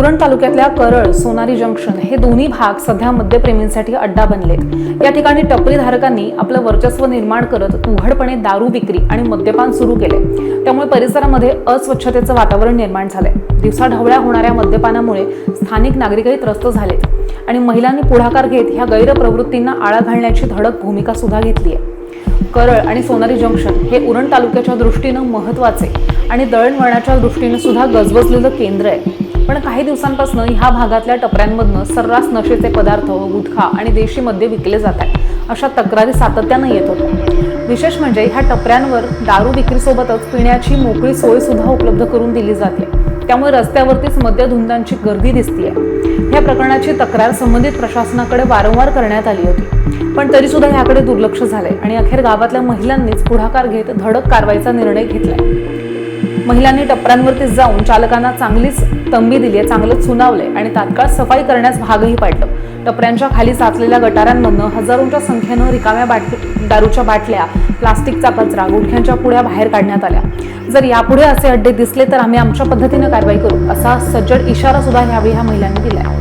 उरण तालुक्यातल्या करळ सोनारी जंक्शन हे दोन्ही भाग सध्या मद्यप्रेमींसाठी अड्डा बनलेत. या ठिकाणी टपरी धारकांनी आपलं वर्चस्व निर्माण करत उघडपणे दारू विक्री आणि मद्यपान सुरू केले. त्यामुळे परिसरामध्ये अस्वच्छतेचं वातावरण निर्माण झालंय. दिवसाढवळ्या होणाऱ्या मद्यपानामुळे स्थानिक नागरिकही त्रस्त झालेत आणि महिलांनी पुढाकार घेत ह्या गैरप्रवृत्तींना आळा घालण्याची धडक भूमिका सुद्धा घेतली आहे करळ आणि सोनारी जंक्शन हे उरण तालुक्याच्या दृष्टीनं महत्त्वाचे आणि दळणवळणाच्या दृष्टीनं सुद्धा गजबजलेलं केंद्र आहे. पण काही दिवसांपासून ह्या भागातल्या टपऱ्यांमधनं सर्रास नशेचे पदार्थ गुटखा आणि देशी मद्य विकले जात आहेत अशा तक्रारी सातत्यानं येत होत्या. विशेष म्हणजे ह्या टपऱ्यांवर दारू विक्रीसोबतच पिण्याची मोकळी सोय सुद्धा उपलब्ध करून दिली जाते. त्यामुळे रस्त्यावरतीच मद्यधुंदांची गर्दी दिसतीये. या प्रकरणाची तक्रार संबंधित प्रशासनाकडे वारंवार करण्यात आली होती. पण तरी सुद्धा ह्याकडे दुर्लक्ष झालंय आणि अखेर गावातल्या महिलांनीच पुढाकार घेत धडक कारवाईचा निर्णय घेतलाय. महिलांनी टपऱ्यांवरती जाऊन चालकांना चांगलीच तंबी दिली आहे चांगलं चुनावलंय आणि तात्काळ सफाई करण्यास भागही पाडलं. टपऱ्यांच्या खाली साचलेल्या गटारांमधनं हजारोंच्या संख्येनं रिकाम्या बाट दारूच्या बाटल्या प्लास्टिकचा कचरा गुटख्यांच्या पुढ्या बाहेर काढण्यात आल्या. जर यापुढे असे अड्डे दिसले तर आम्ही आमच्या पद्धतीनं कारवाई करू असा सज्जड इशारा सुद्धा यावेळी ह्या महिलांनी दिलाय.